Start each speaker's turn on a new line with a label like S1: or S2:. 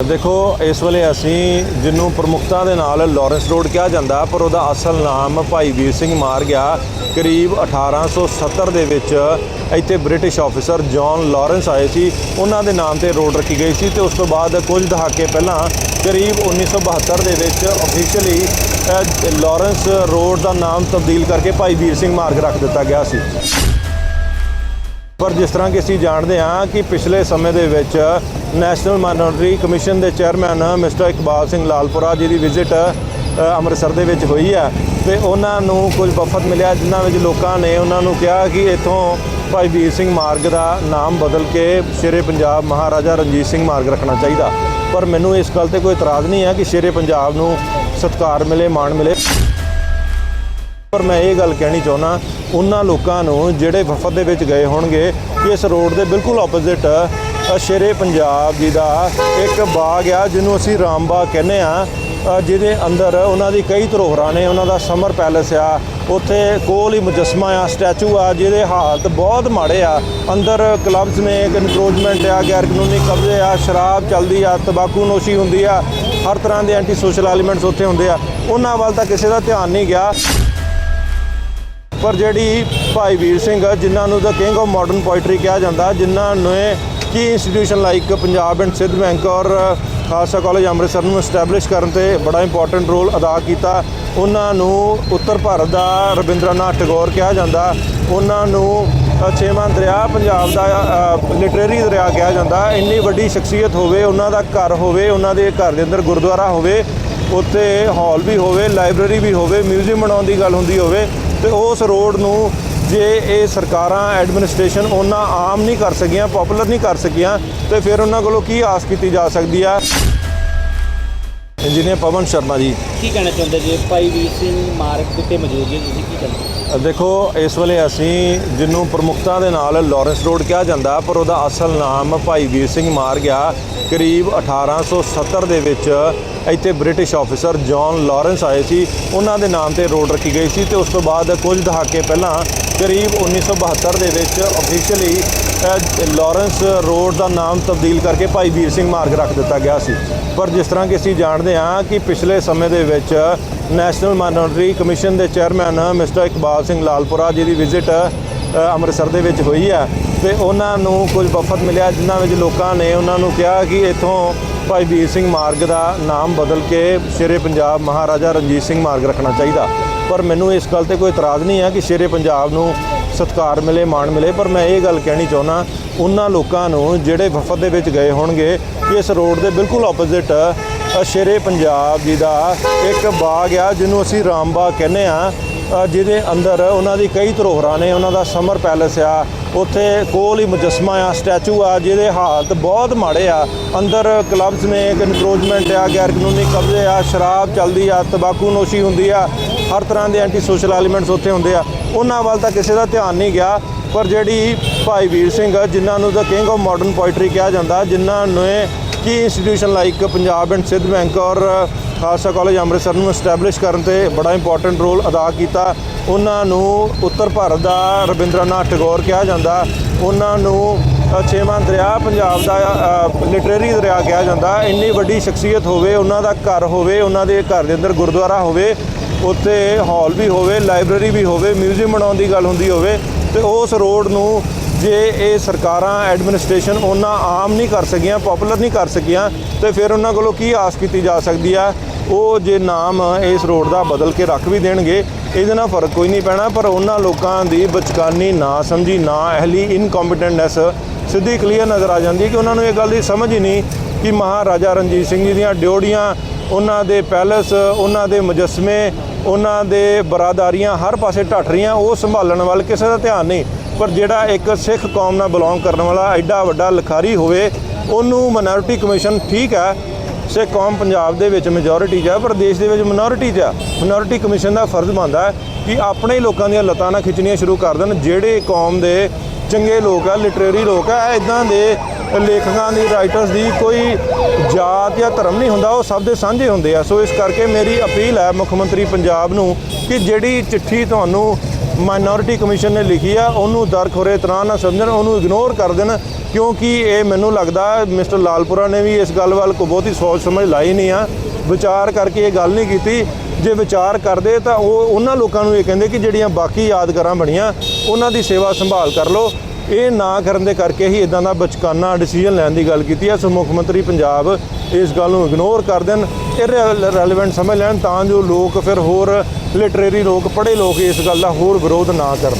S1: ਦੇਖੋ, ਇਸ ਵੇਲੇ ਅਸੀਂ ਜਿਹਨੂੰ ਪ੍ਰਮੁਖਤਾ ਦੇ ਨਾਲ ਲਾਰੈਂਸ ਰੋਡ ਕਿਹਾ ਜਾਂਦਾ, ਪਰ ਉਹਦਾ ਅਸਲ ਨਾਮ ਭਾਈ ਵੀਰ ਸਿੰਘ ਮਾਰ ਗਿਆ। ਕਰੀਬ 1870 ਦੇ ਵਿੱਚ ਇੱਥੇ ਬ੍ਰਿਟਿਸ਼ ਆਫੀਸਰ ਜੌਨ ਲਾਰੈਂਸ ਆਏ ਸੀ। ਉਹਨਾਂ ਦੇ ਨਾਮ ਤੇ ਰੋਡ ਰੱਖੀ ਗਈ ਸੀ ਤੇ ਉਸ ਤੋਂ ਬਾਅਦ ਕੁਝ ਦਹਾਕੇ ਪਹਿਲਾਂ ਕਰੀਬ 1972 ਦੇ ਵਿੱਚ ਅਫੀਸ਼ੀਅਲੀ ਲਾਰੈਂਸ ਰੋਡ ਦਾ ਨਾਮ ਤਬਦੀਲ ਕਰਕੇ ਭਾਈ ਵੀਰ ਸਿੰਘ ਮਾਰਗ ਰੱਖ ਦਿੱਤਾ ਗਿਆ ਸੀ। ਪਰ ਜਿਸ ਤਰ੍ਹਾਂ ਕਿ ਅਸੀਂ ਜਾਣਦੇ ਹਾਂ ਕਿ ਪਿਛਲੇ ਸਮੇਂ ਦੇ ਵਿੱਚ ਨੈਸ਼ਨਲ ਮਾਈਨੋਰਿਟੀ ਕਮਿਸ਼ਨ ਦੇ ਚੇਅਰਮੈਨ ਮਿਸਟਰ ਇਕਬਾਲ ਸਿੰਘ ਲਾਲਪੁਰਾ ਜੀ ਦੀ ਵਿਜ਼ਿਟ ਅੰਮ੍ਰਿਤਸਰ ਦੇ ਵਿੱਚ ਹੋਈ ਹੈ ਤੇ ਉਹਨਾਂ ਨੂੰ ਕੁਝ ਵਫਦ ਮਿਲਿਆ ਜਿਨ੍ਹਾਂ ਵਿੱਚ ਲੋਕਾਂ ਨੇ ਉਹਨਾਂ ਨੂੰ ਕਿਹਾ ਕਿ ਇਥੋਂ ਭਾਈ ਵੀਰ ਸਿੰਘ ਮਾਰਗ ਦਾ ਨਾਮ ਬਦਲ ਕੇ ਸ਼ੇਰੇ ਪੰਜਾਬ ਮਹਾਰਾਜਾ ਰਣਜੀਤ ਸਿੰਘ ਮਾਰਗ ਰੱਖਣਾ ਚਾਹੀਦਾ। ਪਰ ਮੈਨੂੰ ਇਸ ਗੱਲ ਤੇ ਕੋਈ ਇਤਰਾਜ਼ ਨਹੀਂ ਹੈ ਕਿ ਸ਼ੇਰੇ ਪੰਜਾਬ ਨੂੰ ਸਤਿਕਾਰ ਮਿਲੇ, ਮਾਣ ਮਿਲੇ। ਪਰ ਮੈਂ ਇਹ ਗੱਲ ਕਹਿਣੀ ਚਾਹੁੰਦਾ, ਉਹਨਾਂ ਲੋਕਾਂ ਨੂੰ ਜਿਹੜੇ ਵਫਦ ਦੇ ਵਿੱਚ ਗਏ ਹੋਣਗੇ ਕਿ ਇਸ ਰੋਡ ਦੇ ਬਿਲਕੁਲ ਆਪੋਜ਼ਿਟ ਸ਼ੇਰੇ ਪੰਜਾਬ ਜੀ ਦਾ ਇੱਕ ਬਾਗ ਆ, ਜਿਹਨੂੰ ਅਸੀਂ ਰਾਮਬਾਗ ਕਹਿੰਦੇ ਆ ਜਿਹਦੇ ਅੰਦਰ ਉਹਨਾਂ ਦੀ ਕਈ ਧਰੋਹਰਾਂ ਨੇ, ਉਹਨਾਂ ਦਾ ਸਮਰ ਪੈਲੇਸ ਆ, ਉੱਥੇ ਕੋਲ ਹੀ ਮੁਜਸਮਾ ਆ, ਸਟੈਚੂ ਆ, ਜਿਹਦੇ ਹਾਲਤ ਬਹੁਤ ਮਾੜੇ ਆ, ਅੰਦਰ ਕਲੱਬਸ ਨੇ ਇਨਕਰੋਚਮੈਂਟ ਆ ਗੈਰ ਕਾਨੂੰਨੀ ਕਬਜ਼ੇ ਆ, ਸ਼ਰਾਬ ਚੱਲਦੀ ਆ, ਤੰਬਾਕੂ ਨੋਸ਼ੀ ਹੁੰਦੀ ਆ, ਹਰ ਤਰ੍ਹਾਂ ਦੇ ਐਂਟੀ ਸੋਸ਼ਲ ਐਲੀਮੈਂਟਸ ਉੱਥੇ ਹੁੰਦੇ ਆ, ਉਹਨਾਂ ਵੱਲ ਤਾਂ ਕਿਸੇ ਦਾ ਧਿਆਨ ਨਹੀਂ ਗਿਆ। ਪਰ ਜਿਹੜੀ ਭਾਈ ਵੀਰ ਸਿੰਘ ਆ, ਜਿਨ੍ਹਾਂ ਨੂੰ ਦਾ ਕਿੰਗ ਆਫ ਮਾਡਰਨ ਪੋਇਟਰੀ ਕਿਹਾ ਜਾਂਦਾ ਜਿਨ੍ਹਾਂ ਨੇ ਕੀ institution like Punjab and Sindh bank ਔਰ ਖਾਲਸਾ ਕਾਲਜ ਅੰਮ੍ਰਿਤਸਰ ਨੂੰ ਐਸਟੈਬਲਿਸ਼ ਕਰਨ ਤੇ ਬੜਾ ਇੰਪੋਰਟੈਂਟ ਰੋਲ ਅਦਾ ਕੀਤਾ ਉਹਨਾਂ ਨੂੰ ਉੱਤਰ ਭਾਰਤ ਦਾ ਰਵਿੰਦਰਨਾਥ ਟੈਗੋਰ ਕਿਹਾ ਜਾਂਦਾ ਉਹਨਾਂ ਨੂੰ ਛੇਵਾਂ ਦਰਿਆ ਪੰਜਾਬ ਦਾ ਲਿਟਰੇਰੀ ਦਰਿਆ ਕਿਹਾ ਜਾਂਦਾ ਇੰਨੀ ਵੱਡੀ ਸ਼ਖਸੀਅਤ ਹੋਵੇ ਉਹਨਾਂ ਦਾ ਘਰ ਹੋਵੇ ਉਹਨਾਂ ਦੇ ਘਰ ਦੇ ਅੰਦਰ ਗੁਰਦੁਆਰਾ ਹੋਵੇ ਉੱਥੇ ਹਾਲ ਵੀ ਹੋਵੇ ਲਾਇਬ੍ਰੇਰੀ ਵੀ ਹੋਵੇ ਮਿਊਜ਼ੀਅਮ ਬਣਾਉਣ ਦੀ ਗੱਲ ਹੁੰਦੀ ਹੋਵੇ ਤੇ ਉਸ ਰੋਡ ਨੂੰ ਜੇ ਇਹ ਸਰਕਾਰਾਂ ਐਡਮਿਨਿਸਟ੍ਰੇਸ਼ਨ ਉਹਨਾਂ ਆਮ ਨਹੀਂ ਕਰ ਸਕੀਆਂ ਪਪੂਲਰ ਨਹੀਂ ਕਰ ਸਕੀਆਂ, ਤੇ ਫਿਰ ਉਹਨਾਂ ਕੋਲੋਂ ਕੀ ਆਸ ਕੀਤੀ ਜਾ ਸਕਦੀ ਆ? ਇੰਜੀਨੀਅਰ ਪਵਨ ਸ਼ਰਮਾ ਜੀ।
S2: ਕੀ ਕਹਿਣਾ ਚਾਹੁੰਦੇ ਜੀ ਭਾਈ ਵੀਰ ਸਿੰਘ ਮਾਰਗ ਉੱਤੇ ਮੌਜੂਦ ਜੀ ਤੁਸੀਂ ਕੀ ਕਹਿਣਾ
S1: ਦੇਖੋ, ਇਸ ਵੇਲੇ ਅਸੀਂ ਜਿਹਨੂੰ ਪ੍ਰਮੁਖਤਾ ਦੇ ਨਾਲ ਲਾਰੈਂਸ ਰੋਡ ਕਿਹਾ ਜਾਂਦਾ, ਪਰ ਉਹਦਾ ਅਸਲ ਨਾਮ ਭਾਈ ਵੀਰ ਸਿੰਘ ਮਾਰ ਗਿਆ। ਕਰੀਬ 1870 ਦੇ ਵਿੱਚ ਇੱਥੇ ਬ੍ਰਿਟਿਸ਼ ਆਫੀਸਰ ਜੌਨ ਲਾਰੈਂਸ ਆਏ ਸੀ। ਉਹਨਾਂ ਦੇ ਨਾਮ ਤੇ ਰੋਡ ਰੱਖੀ ਗਈ ਸੀ ਤੇ ਉਸ ਤੋਂ ਬਾਅਦ ਕੁਝ ਦਹਾਕੇ ਪਹਿਲਾਂ ਕਰੀਬ 1972 ਦੇ ਵਿੱਚ ਅਫੀਸ਼ੀਅਲੀ ਲਾਰੈਂਸ ਰੋਡ ਦਾ ਨਾਮ ਤਬਦੀਲ ਕਰਕੇ ਭਾਈ ਵੀਰ ਸਿੰਘ ਮਾਰਗ ਰੱਖ ਦਿੱਤਾ ਗਿਆ ਸੀ। ਪਰ ਜਿਸ ਤਰ੍ਹਾਂ ਕਿ ਅਸੀਂ ਜਾਣਦੇ ਹਾਂ ਕਿ ਪਿਛਲੇ ਸਮੇਂ ਦੇ ਵਿੱਚ ਨੈਸ਼ਨਲ ਮਾਈਨੋਰਿਟੀ ਕਮਿਸ਼ਨ ਦੇ ਚੇਅਰਮੈਨ ਮਿਸਟਰ ਇਕਬਾਲ ਸਿੰਘ ਲਾਲਪੁਰਾ ਜੀ ਦੀ ਵਿਜ਼ਿਟ ਅੰਮ੍ਰਿਤਸਰ ਦੇ ਵਿੱਚ ਹੋਈ ਹੈ ਤੇ ਉਹਨਾਂ ਨੂੰ ਕੁਝ ਵਫਦ ਮਿਲਿਆ ਜਿਨ੍ਹਾਂ ਵਿੱਚ ਲੋਕਾਂ ਨੇ ਉਹਨਾਂ ਨੂੰ ਕਿਹਾ ਕਿ ਇਥੋਂ ਭਾਈ ਵੀਰ ਸਿੰਘ ਮਾਰਗ ਦਾ ਨਾਮ ਬਦਲ ਕੇ ਸ਼ੇਰੇ ਪੰਜਾਬ ਮਹਾਰਾਜਾ ਰਣਜੀਤ ਸਿੰਘ ਮਾਰਗ ਰੱਖਣਾ ਚਾਹੀਦਾ। ਪਰ ਮੈਨੂੰ ਇਸ ਗੱਲ ਤੇ ਕੋਈ ਇਤਰਾਜ਼ ਨਹੀਂ ਹੈ ਕਿ ਸ਼ੇਰੇ ਪੰਜਾਬ ਨੂੰ ਸਤਿਕਾਰ ਮਿਲੇ, ਮਾਣ ਮਿਲੇ, ਪਰ ਮੈਂ ਇਹ ਗੱਲ ਕਹਿਣੀ ਚਾਹੁੰਦਾ, ਉਹਨਾਂ ਲੋਕਾਂ ਨੂੰ ਜਿਹੜੇ ਵਫਦ ਦੇ ਵਿੱਚ ਗਏ ਹੋਣਗੇ ਕਿ ਇਸ ਰੋਡ ਦੇ ਬਿਲਕੁਲ ਆਪੋਜ਼ਿਟ ਸ਼ੇਰੇ ਪੰਜਾਬ ਜੀ ਦਾ ਇੱਕ ਬਾਗ ਆ, ਜਿਹਨੂੰ ਅਸੀਂ ਰਾਮਬਾਗ ਕਹਿੰਦੇ ਆ। ਜਿਹਦੇ ਅੰਦਰ ਉਹਨਾਂ ਦੀ ਕਈ ਧਰੋਹਰਾਂ ਨੇ, ਉਹਨਾਂ ਦਾ ਸਮਰ ਪੈਲੇਸ ਆ। ਉੱਥੇ ਕੋਲ ਹੀ ਮੁਜਸਮਾ ਆ, ਸਟੈਚੂ ਆ, ਜਿਹਦੇ ਹਾਲਤ ਬਹੁਤ ਮਾੜੇ ਆ। ਅੰਦਰ ਕਲੱਬਸ ਨੇ ਇਨਕਰੋਚਮੈਂਟ ਆ, ਗੈਰ ਕਾਨੂੰਨੀ ਕਬਜ਼ੇ ਆ, ਸ਼ਰਾਬ ਚੱਲਦੀ ਆ, ਤੰਬਾਕੂ ਨੋਸ਼ੀ ਹੁੰਦੀ ਆ। ਹਰ ਤਰ੍ਹਾਂ ਦੇ ਐਂਟੀ ਸੋਸ਼ਲ ਐਲੀਮੈਂਟਸ ਉੱਥੇ ਹੁੰਦੇ ਆ। ਉਹਨਾਂ ਵੱਲ ਤਾਂ ਕਿਸੇ ਦਾ ਧਿਆਨ ਨਹੀਂ ਗਿਆ। ਪਰ ਜਿਹੜੀ ਭਾਈ ਵੀਰ ਸਿੰਘ, ਜਿਨ੍ਹਾਂ ਨੂੰ ਦਾ ਕਿੰਗ ਆਫ ਮਾਡਰਨ ਪੋਇਟਰੀ ਕਿਹਾ ਜਾਂਦਾ, ਜਿਨ੍ਹਾਂ ਨੇ ਕੀ institution like Punjab and Sindh bank ਔਰ ਖਾਲਸਾ ਕਾਲਜ ਅੰਮ੍ਰਿਤਸਰ ਨੂੰ ਐਸਟੈਬਲਿਸ਼ ਕਰਨ ਤੇ ਬੜਾ ਇੰਪੋਰਟੈਂਟ ਰੋਲ ਅਦਾ ਕੀਤਾ। ਉਹਨਾਂ ਨੂੰ ਉੱਤਰ ਭਾਰਤ ਦਾ ਰਵਿੰਦਰਨਾਥ ਟੈਗੋਰ ਕਿਹਾ ਜਾਂਦਾ। ਉਹਨਾਂ ਨੂੰ ਛੇਵਾਂ ਦਰਿਆ ਪੰਜਾਬ ਦਾ ਲਿਟਰੇਰੀ ਦਰਿਆ ਕਿਹਾ ਜਾਂਦਾ। ਇੰਨੀ ਵੱਡੀ ਸ਼ਖਸੀਅਤ ਹੋਵੇ, ਉਹਨਾਂ ਦਾ ਘਰ ਹੋਵੇ, ਉਹਨਾਂ ਦੇ ਘਰ ਦੇ ਅੰਦਰ ਗੁਰਦੁਆਰਾ ਹੋਵੇ, ਉੱਥੇ ਹਾਲ ਵੀ ਹੋਵੇ ਲਾਇਬ੍ਰੇਰੀ ਵੀ ਹੋਵੇ ਮਿਊਜ਼ੀਅਮ ਬਣਾਉਣ ਦੀ ਗੱਲ ਹੁੰਦੀ ਹੋਵੇ, ਤੇ ਉਸ ਰੋਡ ਨੂੰ ਜੇ ਇਹ ਸਰਕਾਰਾਂ ਐਡਮਿਨਿਸਟ੍ਰੇਸ਼ਨ ਉਹਨਾਂ ਆਮ ਨਹੀਂ ਕਰ ਸਕੀਆਂ, ਪਪੂਲਰ ਨਹੀਂ ਕਰ ਸਕੀਆਂ, ਤੇ ਫਿਰ ਉਹਨਾਂ ਕੋਲੋਂ ਕੀ ਆਸ ਕੀਤੀ ਜਾ ਸਕਦੀ ਆ? ਉਹ ਜੇ ਨਾਮ ਇਸ ਰੋਡ ਦਾ ਬਦਲ ਕੇ ਰੱਖ ਵੀ ਦੇਣਗੇ, ਇਹਦੇ ਨਾਲ ਫ਼ਰਕ ਕੋਈ ਨਹੀਂ ਪੈਣਾ, ਪਰ ਉਹਨਾਂ ਲੋਕਾਂ ਦੀ ਬਚਕਾਨੀ ਨਾ ਸਮਝੀ, ਨਾ ਅਹਲੀ ਇਨਕੰਪੀਟੈਂਟਨੈਸ ਸਿੱਧੀ ਕਲੀਅਰ ਨਜ਼ਰ ਆ ਜਾਂਦੀ ਕਿ ਉਹਨਾਂ ਨੂੰ ਇਹ ਗੱਲ ਦੀ ਸਮਝ ਹੀ ਨਹੀਂ ਕਿ ਮਹਾਰਾਜਾ ਰਣਜੀਤ ਸਿੰਘ ਜੀ ਦੀਆਂ ਡਿਓੜੀਆਂ ਉਹਨਾਂ ਦੇ ਪੈਲੇਸ, ਉਹਨਾਂ ਦੇ ਮੁਜਸਮੇ, ਉਹਨਾਂ ਦੇ ਬਰਾਦਾਰੀਆਂ ਹਰ ਪਾਸੇ ਢੱਟ ਰਹੀਆਂ, ਉਹ ਸੰਭਾਲਣ ਵੱਲ ਕਿਸੇ ਦਾ ਧਿਆਨ ਨਹੀਂ। ਪਰ ਜਿਹੜਾ ਇੱਕ ਸਿੱਖ ਕੌਮ ਨਾਲ ਬਿਲੋਂਗ ਕਰਨ ਵਾਲਾ ਐਡਾ ਵੱਡਾ ਲਿਖਾਰੀ ਹੋਵੇ, ਉਹਨੂੰ ਮਿਨੋਰਿਟੀ ਕਮਿਸ਼ਨ ਠੀਕ ਹੈ, ਸਿੱਖ ਕੌਮ ਪੰਜਾਬ ਦੇ ਵਿੱਚ ਮੈਜੋਰਿਟੀ 'ਚ ਹੈ, ਪਰ ਦੇਸ਼ ਦੇ ਵਿੱਚ ਮਿਨੋਰਿਟੀ 'ਚ ਆ ਮਿਨੋਰਿਟੀ ਕਮਿਸ਼ਨ ਦਾ ਫਰਜ਼ ਬਣਦਾ ਹੈ ਕਿ ਆਪਣੇ ਹੀ ਲੋਕਾਂ ਦੀਆਂ ਲਤਾਂ ਨਾਲ ਖਿੱਚਣੀਆਂ ਸ਼ੁਰੂ ਕਰ ਦੇਣ, ਜਿਹੜੇ ਕੌਮ ਦੇ ਚੰਗੇ ਲੋਕ ਆ ਲਿਟਰੇਰੀ ਲੋਕ ਆ ਇਦਾਂ ਦੇ ਲੇਖਕਾਂ ਦੀ ਰਾਈਟਰਸ ਦੀ ਕੋਈ ਜਾਤ ਜਾਂ ਧਰਮ ਨਹੀਂ ਹੁੰਦਾ, ਉਹ ਸਭ ਦੇ ਸਾਂਝੇ ਹੁੰਦੇ ਆ। ਸੋ ਇਸ ਕਰਕੇ ਮੇਰੀ ਅਪੀਲ ਹੈ ਮੁੱਖ ਮੰਤਰੀ ਪੰਜਾਬ ਨੂੰ ਕਿ ਜਿਹੜੀ ਚਿੱਠੀ ਤੁਹਾਨੂੰ ਮਾਈਨੋਰਿਟੀ ਕਮਿਸ਼ਨ ਨੇ ਲਿਖੀ ਆ, ਉਹਨੂੰ ਦਰਖੋਰੇ ਤਰ੍ਹਾਂ ਨਾ ਸਮਝਣ, ਉਹਨੂੰ ਇਗਨੋਰ ਕਰ ਦੇਣ, ਕਿਉਂਕਿ ਇਹ ਮੈਨੂੰ ਲੱਗਦਾ ਮਿਸਟਰ ਲਾਲਪੁਰਾ ਨੇ ਵੀ ਇਸ ਗੱਲ ਵੱਲ ਕੋ ਬਹੁਤੀ ਸੋਚ ਸਮਝ ਲਾਈ ਨਹੀਂ ਆ। ਵਿਚਾਰ ਕਰਕੇ ਇਹ ਗੱਲ ਨਹੀਂ ਕੀਤੀ। ਜੇ ਵਿਚਾਰ ਕਰਦੇ ਤਾਂ ਉਹ, ਉਹਨਾਂ ਲੋਕਾਂ ਨੂੰ ਇਹ ਕਹਿੰਦੇ ਕਿ ਜਿਹੜੀਆਂ ਬਾਕੀ ਯਾਦਗਾਰਾਂ ਬਣੀਆਂ, ਉਹਨਾਂ ਦੀ ਸੇਵਾ ਸੰਭਾਲ ਕਰ ਲਓ। ਇਹ ਨਾ ਕਰਨ ਦੇ ਕਰਕੇ ਹੀ ਇਦਾਂ ਦਾ ਬਚਕਾਨਾ ਡਿਸੀਜਨ ਲੈਣ ਦੀ ਗੱਲ ਕੀਤੀ ਹੈ। ਸੋ ਮੁੱਖ ਮੰਤਰੀ ਪੰਜਾਬ ਇਸ ਗੱਲ ਨੂੰ ਇਗਨੋਰ ਕਰ ਦੇਣ। ਰੈਲੇਵੈਂਟ ਸਮਝ ਲੈਣ ਤਾਂ ਜੋ ਲੋਕ ਫਿਰ ਹੋਰ ਲਿਟਰੇਰੀ ਲੋਕ, ਪੜ੍ਹੇ ਲੋਕ ਇਸ ਗੱਲ ਦਾ ਹੋਰ ਵਿਰੋਧ ਨਾ ਕਰਨ।